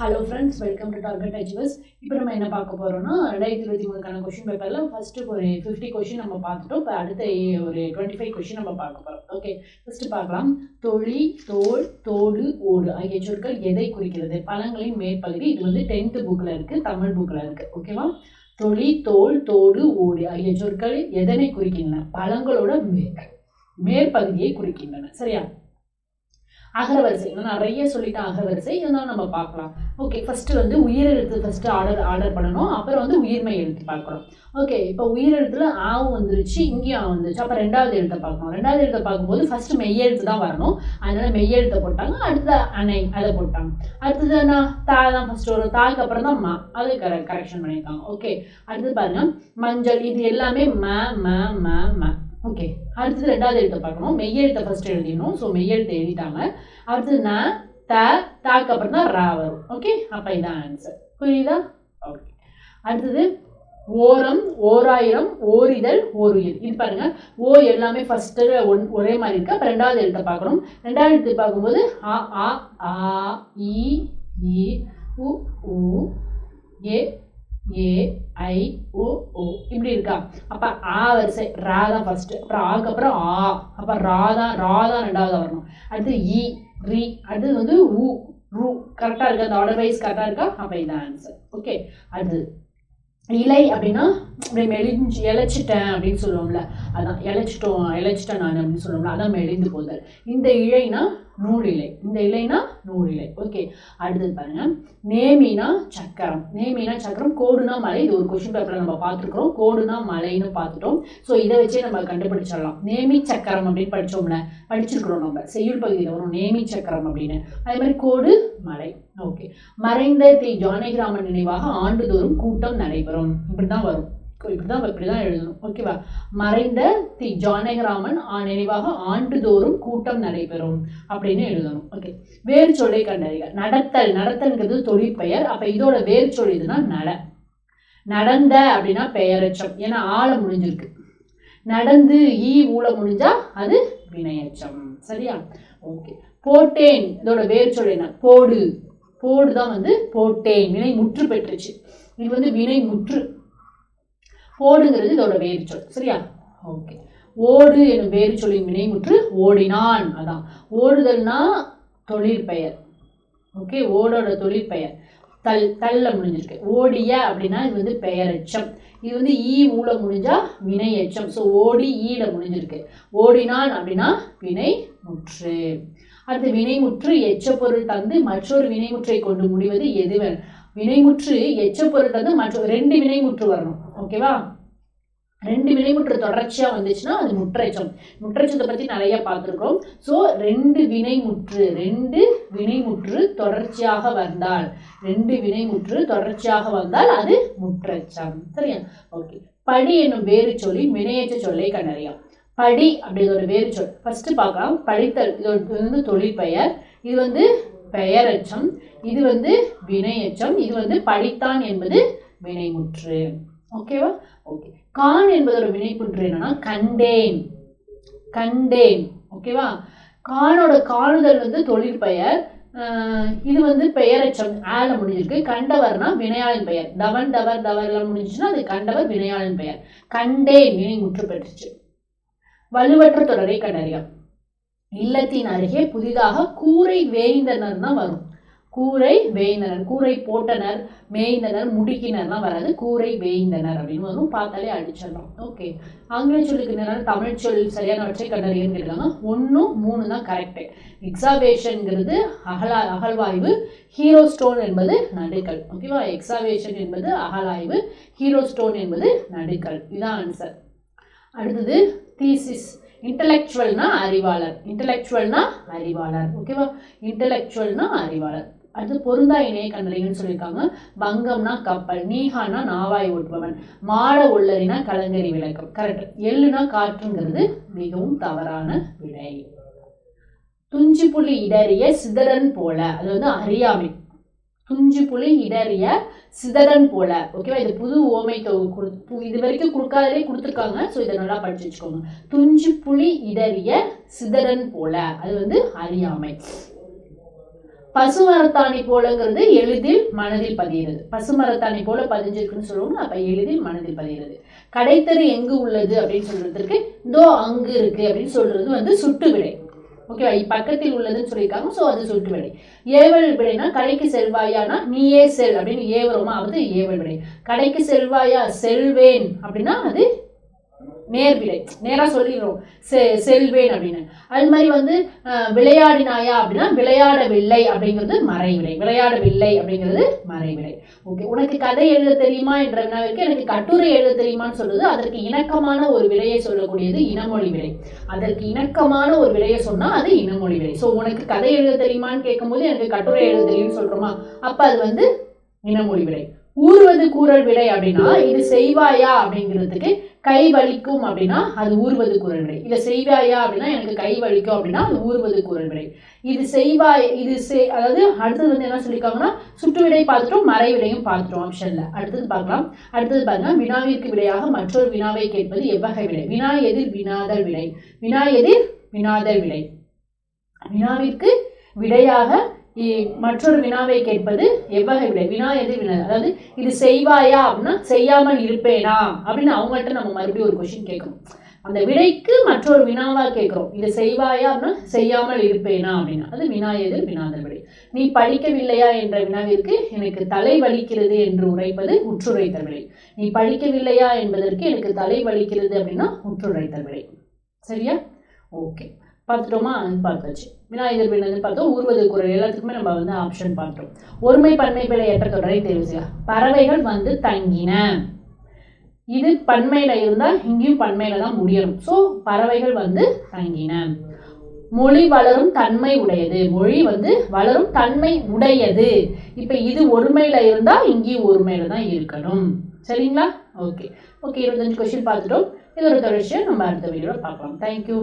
Hello friends welcome to target achievers இப்போ நம்ம என்ன பார்க்க போகிறோம்னா ரெண்டாயிரத்தி இருபத்தி மூணுக்கான கொஷின் பேப்பரில் ஃபஸ்ட்டு ஒரு ஃபிஃப்டி கொஷின் நம்ம பார்த்துட்டோம். இப்போ அடுத்த ஒரு டுவெண்ட்டி ஃபைவ் கொஷின் நம்ம பார்க்க போகிறோம் ஓகே ஃபஸ்ட்டு பார்க்கலாம். தொழி தோல் தோடு ஓடு ஆகிய சொற்கள் எதை குறிக்கிறது? பழங்களின் மேற்பகுதி இது வந்து டென்த்து புக்கில் இருக்குது தமிழ் புக்கில் இருக்குது ஓகேவா தொழி தோல் தோடு ஓடு ஆகிய சொற்கள் எதனை குறிக்கின்றன? பழங்களோட மே மேற்பகுதியை குறிக்கின்றன. சரியா? அகரவரிசை நான் நிறைய சொல்லிட்டேன் அகரவரிசை இருந்தாலும் நம்ம பார்க்கலாம். ஓகே ஃபர்ஸ்ட் வந்து உயிரெழுத்து ஃபர்ஸ்ட் ஆர்டர் ஆர்டர் பண்ணணும். அப்புறம் வந்து உயிர்மை எழுத்து பார்க்கணும். ஓகே இப்போ உயிரெழுத்துல ஆவும் வந்துருச்சு இங்கேயும் ஆ வந்துருச்சு. அப்போ ரெண்டாவது எழுத்தை பார்க்கணும். ரெண்டாவது எழுத்தை பார்க்கும்போது ஃபர்ஸ்ட் மெய்யெழுத்து தான் வரணும். அதனால மெய்யெழுத்தை போட்டாங்க. அடுத்த அணை அதை போட்டாங்க. அடுத்தது என்ன? தா தான் ஃபர்ஸ்ட் வரும் தாக்கு அப்புறம் தான் மா. அது கர கரெக்ஷன் பண்ணியிருக்காங்க. ஓகே அடுத்தது பாருங்க. மஞ்சள் இது எல்லாமே ம ம ம ம. ஓகே அடுத்தது ரெண்டாவது எழுத்தை பார்க்கணும். மெய்யெழுத்தை ஃபர்ஸ்ட் எழுதிடணும். ஸோ மெய்யெழுத்தை எழுதிட்டாங்க. அடுத்தது ந த தாக்கு அப்புறம் தான் ரா வரும். ஓகே அப்போ இதான் ஆன்சர் புரியுதா? ஓகே அடுத்தது ஓரம் ஓராயிரம் ஓரிதழ் ஓருயிர். இது பாருங்க. ஓ எல்லாமே ஃபர்ஸ்ட்டு ஒன் ஒரே மாதிரி இருக்கு. அப்போ ரெண்டாவது எழுத்தை பார்க்கணும். ரெண்டாவது எழுத்து பார்க்கும்போது ஆ ஆ ஆ இ இ உ உ ஏ ஏ ஐ ஓ ஓ இப்படி இருக்கா? அப்போ ஆ வரிசை ரா தான் ஃபர்ஸ்ட் அப்புறம் ஆக்கு அப்புறம் ஆ. அப்போ ரா தான் ரா தான் ரெண்டாவது வரணும். அடுத்து இ ரி. அடுத்தது வந்து உ ரூ. கரெக்டாக இருக்கா? அந்த ஆர்டர் வைஸ் கரெக்டாக இருக்கா? அப்போ இதான் ஆன்சர் ஓகே அடுத்தது இலை அப்படின்னா இப்படி மெலிஞ்சு இழைச்சிட்டேன் அப்படின்னு சொல்லுவோம்ல. அதான் இழைச்சிட்டோம் இழைச்சிட்டேன் நான் அப்படின்னு சொல்லுவோம்ல. அதான் மெலிந்து போதல் இந்த இழைனா நூல் இலை இந்த இலைனா நூல் இலை ஓகே அடுத்தது பாருங்க. நேமினா சக்கரம். நேமினா சக்கரம் கோடுனா மலை. இது ஒரு கொஷின் பேப்பரில் நம்ம பார்த்துருக்குறோம். கோடுனா மலைன்னு பார்த்துட்டோம். ஸோ இதை வச்சே நம்ம கண்டுபிடிச்சிடலாம். நேமி சக்கரம் அப்படின்னு படித்தோம்ல படிச்சிருக்கிறோம் நம்ம. செய்யுள் பகுதியில் வரும் நேமி சக்கரம் அப்படின்னு. அதே மாதிரி கோடு மலை. ஓகே மறைந்த தி ஜானகிராமன் நினைவாக ஆண்டுதோறும் கூட்டம் நடைபெறும். இப்படி தான் வரும். இப்படி தான் இப்படி தான் எழுதணும். ஓகேவா மறைந்த தி ஜானகிராமன் ஆ- நினைவாக ஆண்டுதோறும் கூட்டம் நடைபெறும் அப்படின்னு எழுதணும். ஓகே வேறு சொல்லை கண்டறிக. நடத்தல் நடத்தல்ங்கிறது தொழிற்பெயர் அப்போ இதோட வேறு சொல் இதுனா நட. நடந்த அப்படின்னா பெயரச்சம். ஏன்னா ஆழ முடிஞ்சிருக்கு. நடந்து ஈ ஊழ முடிஞ்சா அது வினையச்சம். சரியா? ஓகே போட்டேன். இதோட வேறு சொல் என்ன? போடு. போடு தான் வந்து போட்டேன். வினை முற்று பெற்றுச்சு. இது வந்து வினை முற்று. ஓடுங்கிறது இதோட வேறு சொல். சரியா? ஓகே. ஓடு எனும் வேறு சொல்லின் வினைமுற்று ஓடினான். அதான். ஓடுதல்னா தொழிற்பெயர் ஓகே? ஓடோட தொழிற்பெயர் தல் தள்ள முடிஞ்சிருக்கு. ஓடிய அப்படின்னா இது வந்து பெயரெச்சம். இது வந்து ஈ ஊழ முடிஞ்சா வினை எச்சம் ஸோ ஓடி ஈல முடிஞ்சிருக்கு. ஓடினான் அப்படின்னா வினை முற்று அடுத்து வினைமுற்று எச்ச பொருள் தந்து மற்றொரு வினைமுற்றை கொண்டு முடிவது எதுவன்? வினைமுற்று எச்ச பொருள் தந்து மற்ற ரெண்டு வினைமுற்று வரணும். ஓகேவா ரெண்டு வினைமுற்று தொடர்ச்சியாக வந்துச்சுன்னா அது முற்றச்சம். முற்றச்சத்தை பற்றி நிறைய பார்த்துருக்கோம் ஸோ ரெண்டு வினைமுற்று ரெண்டு வினைமுற்று தொடர்ச்சியாக வந்தால் ரெண்டு வினைமுற்று தொடர்ச்சியாக வந்தால் அது முற்றச்சம். சரியா? ஓகே படி என்னும் வேறு சொல்லி வினையற்ற சொல்லை கண்டறியும் படி அப்படிங்கிற ஒரு வேறு சொல். ஃபஸ்ட்டு பார்க்கலாம். படித்தல் இது இது வந்து தொழிற்பெயர். இது வந்து பெயரச்சம் இது வந்து வினையச்சம் இது வந்து படித்தான் என்பது வினைமுற்று. ஓகேவா ஓகே கான் என்பதோட வினைப்புன்று என்னன்னா கண்டேன். கண்டேன். ஓகேவா கானோட காணுதல் வந்து தொழிற்பெயர் பெயர். இது வந்து பெயரச்சம் ஆல முடிஞ்சிருக்கு. கண்டவர்னா வினையாளின் பெயர். டவன் டவர் டவர்லாம் முடிஞ்சுச்சுன்னா அது கண்டவர் வினையாளின் பெயர். கண்டேன் வினை முற்று பெற்றுச்சு. வலுவற்ற தொடரை கண்டறியாம் இல்லத்தின் அருகே புதிதாக கூரை வேய்ந்தனர் தான் வரும். கூரை வேய்ந்தனர் கூரை போட்டனர் மேய்ந்தனர் முடுக்கினர்லாம் வராது. கூரை வேய்ந்தனர் அப்படின்னு வரும். பார்த்தாலே அடிச்சிடலாம் ஓகே ஆங்கில சொல்லுக்கு என்னன்னா தமிழ் சொல் சரியானவற்றை கண்டறியன்னு கேட்குறாங்க ஒன்று மூணு தான் கரெக்டு எக்ஸாவேஷன்ங்கிறது அகலா அகழ்வாய்வு. ஹீரோ ஸ்டோன் என்பது நடுக்கல். ஓகேவா எக்ஸாவேஷன் என்பது அகலாய்வு. ஹீரோ ஸ்டோன் என்பது நடுக்கல். இதுதான் ஆன்சர் அடுத்தது தீசிஸ் இன்டலெக்சுவல்னா அறிவாளர். இன்டலெக்சுவல்னா அறிவாளர். ஓகேவா இன்டலெக்சுவல்னா அறிவாளர். அடுத்து பொருந்தா இணைய கண்ணலைன்னு சொல்லியிருக்காங்க. பங்கம்னா கப்பல் நீஹானா நாவாய் ஓட்டுபவன் மாட உள்ளரினா கலங்கரி விளக்கம். கரெக்ட் எள்ளுனா காற்றுங்கிறது மிகவும் தவறான விடை. துஞ்சி புலி இடறிய சிதறன் போல அது வந்து அறியாமை. துஞ்சி புலி இடறிய சிதறன் போல. ஓகேவா இது புது ஓமை தொகு- இது வரைக்கும் கொடுக்காதலே கொடுத்துருக்காங்க. ஸோ இதை நல்லா படிச்சு வச்சுக்கோங்க. துஞ்சி புலி இடறிய சிதறன் போல அது வந்து அறியாமை. பசுமரத்தாணி போலங்கிறது எளிதில் மனதில் பதிகிறது. பசுமரத்தாணி போல பதிஞ்சிருக்குன்னு சொல்லுவோம் அப்ப எளிதில் மனதில் பதிகிறது. கடைத்தறி எங்கு உள்ளது அப்படின்னு சொல்றதுக்கு இதோ அங்கு இருக்கு அப்படின்னு சொல்றது வந்து சுட்டு விடை. ஓகேவா பக்கத்தில் உள்ளதுன்னு சொல்லியிருக்காங்க ஸோ அது சுட்டு விடை. ஏவல் விடைனா கடைக்கு செல்வாயானா நீயே செல் அப்படின்னு ஏவரமா அது ஏவல் விடை. கடைக்கு செல்வாயா செல்வேன் அப்படின்னா அது நேர்விடை நேராக சொல்லிடுறோம். செ செல்வேன் அப்படின்னு. அது மாதிரி வந்து விளையாடினாயா அப்படின்னா விளையாடவில்லை அப்படிங்கிறது மறைவிலை. விளையாடவில்லை அப்படிங்கிறது மறைவிலை. ஓகே உனக்கு கதை எழுத தெரியுமா என்ற வினாவிற்கு எனக்கு கட்டுரை எழுத தெரியுமான்னு சொல்றது அதற்கு இணக்கமான ஒரு விலையை சொல்லக்கூடியது இனமொழி விலை. அதற்கு இணக்கமான ஒரு விலையை சொன்னால் அது இனமொழி விலை. ஸோ உனக்கு கதை எழுத தெரியுமான்னு கேட்கும்போது எனக்கு கட்டுரை எழுத தெரியும்னு சொல்கிறோமா அப்போ அது வந்து இனமொழி விலை. ஊறுவது கூறல் விடை அப்படின்னா இது செய்வாயா அப்படிங்கிறதுக்கு கை வலிக்கும் அப்படின்னா அது ஊறுவது குரல் விடை. இதை செய்வாயா அப்படின்னா எனக்கு கை வலிக்கும் அப்படின்னா அது ஊறுவது குரல் விடை. இது செய்வாய் இது செய் அதாவது அடுத்தது வந்து என்ன சொல்லியிருக்காங்கன்னா சுற்று விடை பார்த்துட்டோம் மறை விடையும் பார்த்துட்டோம் ஆப்ஷனில் அடுத்தது பார்க்கலாம். அடுத்தது பாருங்க வினாவிற்கு விடையாக மற்றொரு வினாவை கேட்பது எவ்வகை விடை? வினா எதிர் வினாதல் விடை. வினா எதிர் வினாதல் விடை. வினாவிற்கு விடையாக மற்றொரு வினாவை கேட்பது எவ்வகை விடை? வினா எது வினா? அதாவது இது செய்வாயா அப்படின்னா செய்யாமல் இருப்பேனா அப்படின்னு அவங்கள்ட்ட நம்ம மறுபடியும் ஒரு கொஷின் கேட்கணும் அந்த விடைக்கு மற்றொரு வினாவா கேட்குறோம். இது செய்வாயா அப்படின்னா செய்யாமல் இருப்பேனா அப்படின்னா. அது வினா எதிர் வினாதல் விடை. நீ படிக்கவில்லையா என்ற வினாவிற்கு எனக்கு தலை வலிக்கிறது என்று உரைப்பது உற்றுரைத்தல் விடை. நீ படிக்கவில்லையா என்பதற்கு எனக்கு தலை வலிக்கிறது அப்படின்னா உற்றுரைத்தல் விடை. சரியா? ஓகே. பார்த்துட்டோமா? பார்த்தாச்சு. விநாயகர் எதிர் பார்த்தோம். ஊர்வது குரல் எல்லாத்துக்குமே நம்ம வந்து ஆப்ஷன் பார்த்தோம் ஒருமை பன்மை பிழை ஏற்ற தொடரை தேர்வு செய்ய பறவைகள் வந்து தங்கின. இது பன்மையில் இருந்தால் இங்கேயும் பன்மையில் தான் முடியணும். ஸோ பறவைகள் வந்து தங்கின. மொழி வளரும் தன்மை உடையது. மொழி வந்து வளரும் தன்மை உடையது. இப்போ இது ஒருமையில் இருந்தால் இங்கேயும் ஒருமையில் தான் இருக்கணும். சரிங்களா? ஓகே ஓகே இருபத்தஞ்சு கொஸ்டின் பார்த்துட்டோம். இதோட தொடர்ச்சியை நம்ம அடுத்த வீடியோவில் பார்க்கலாம். தேங்க்யூ